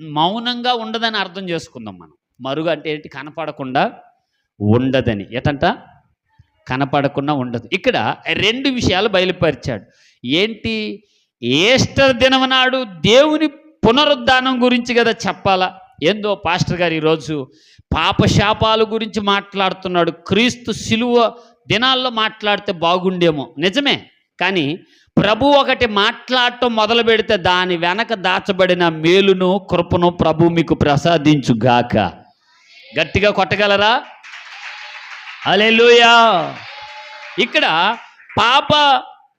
మౌనంగా ఉండదని అర్థం చేసుకుందాం మనం. మరుగు అంటే ఏంటి? కనపడకుండా ఉండదని. ఎటంట? కనపడకుండా ఉండదు. ఇక్కడ రెండు విషయాలు బయలుపరిచాడు. ఏంటి? ఏస్టర్ దినం నాడు దేవుని పునరుద్ధానం గురించి కదా చెప్పాలా? ఏందో పాస్టర్ గారు ఈరోజు పాపశాపాల గురించి మాట్లాడుతున్నాడు. క్రీస్తు శిలువ దినాల్లో మాట్లాడితే బాగుండేమో. నిజమే. కానీ ప్రభు ఒకటి మాట్లాడటం మొదలు పెడితే దాని వెనక దాచబడిన మేలును కృపను ప్రభు మీకు ప్రసాదించుగాక. గట్టిగా కొట్టగలరా? అలెలుయా ఇక్కడ పాప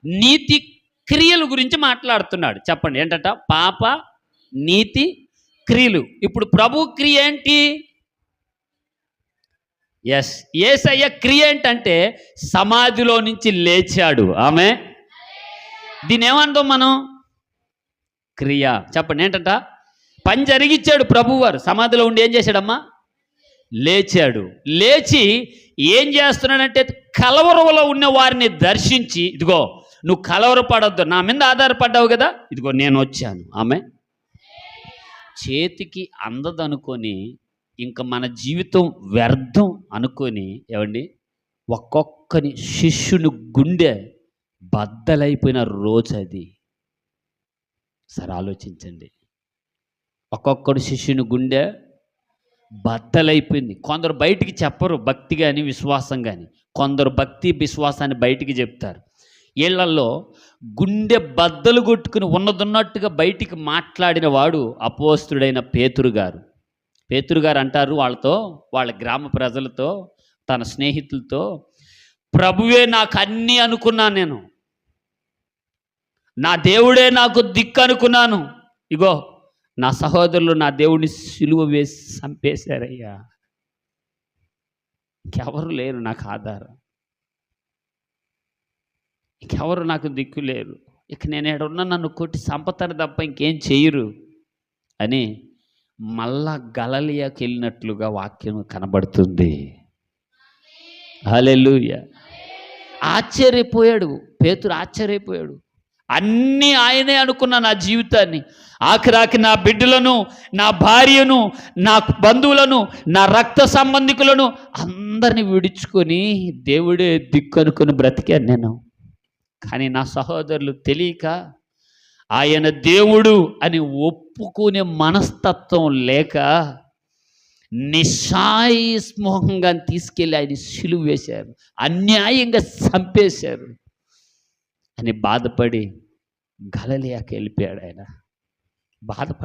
నీతి క్రియల గురించి మాట్లాడుతున్నాడు. చెప్పండి ఏంటట? పాప నీతి క్రియలు. ఇప్పుడు ప్రభు క్రియ ఏంటి? ఎస్ ఏసయ్య క్రియ ఏంటంటే సమాధిలో నుంచి లేచాడు. ఆమె దీని ఏమంటాం మనం? క్రియ. చెప్పండి ఏంటంట? పని జరిగిచ్చాడు ప్రభువారు. సమాధిలో ఉండి ఏం చేశాడమ్మా? లేచాడు. లేచి ఏం చేస్తున్నాడంటే కలవరవలో ఉన్న వారిని దర్శించి ఇదిగో నువ్వు కలవరపడద్దు. నా మీద ఆధారపడ్డావు కదా? ఇదిగో నేను వచ్చాను. ఆమె చేతికి అందదనుకొని ఇంకా మన జీవితం వ్యర్థం అనుకొని ఏమండి? ఒక్కొక్కని శిష్యుని గుండె బద్దలైపోయిన రోజు అది సరే ఆలోచించండి. ఒక్కొక్కడు శిష్యుని గుండె బద్దలైపోయింది. కొందరు బయటికి చెప్పరు భక్తి కానీ విశ్వాసం కానీ కొందరు భక్తి విశ్వాసాన్ని బయటికి చెప్తారు. వీళ్ళల్లో గుండె బద్దలు కొట్టుకుని ఉన్నదున్నట్టుగా బయటికి మాట్లాడిన వాడు అపోస్తుడైన పేతురు గారు. పేతురు గారు అంటారు వాళ్ళతో వాళ్ళ గ్రామ ప్రజలతో తన స్నేహితులతో ప్రభువే నాకు అన్నీ అనుకున్నాను నేను. నా దేవుడే నాకు దిక్కు అనుకున్నాను ఇగో నా సహోదరులు నా దేవుడిని సిలువ వేసి చంపేశారయ్యా. ఇంకెవరు లేరు నాకు ఆధారం. ఇంకెవరు నాకు దిక్కు లేరు. ఇక నేను ఎక్కడున్నా నన్ను కొట్టి చంపతారు తప్ప ఇంకేం చేయరు అని మళ్ళా గలలియాకి వెళ్ళినట్లుగా వాక్యం కనబడుతుంది. హలెలుయ ఆశ్చర్యపోయాడు. పేతురు ఆశ్చర్యపోయాడు. అన్నీ ఆయనే అనుకున్న నా జీవితాన్ని. ఆఖరాకి నా బిడ్డలను నా భార్యను నా బంధువులను నా రక్త సంబంధికులను అందరిని విడుచుకొని దేవుడే దిక్కు అనుకుని బ్రతికాను నేను. కానీ నా సహోదరులు తెలియక ఆయన దేవుడు అని ఒప్పుకునే మనస్తత్వం లేక నిస్సాయస్మోహంగా తీసుకెళ్ళి ఆయన సిలువ వేశారు. అన్యాయంగా చంపేశారు. అని బాధపడి గలలియాకి వెళ్ళిపోయాడు ఆయన. బాధపడి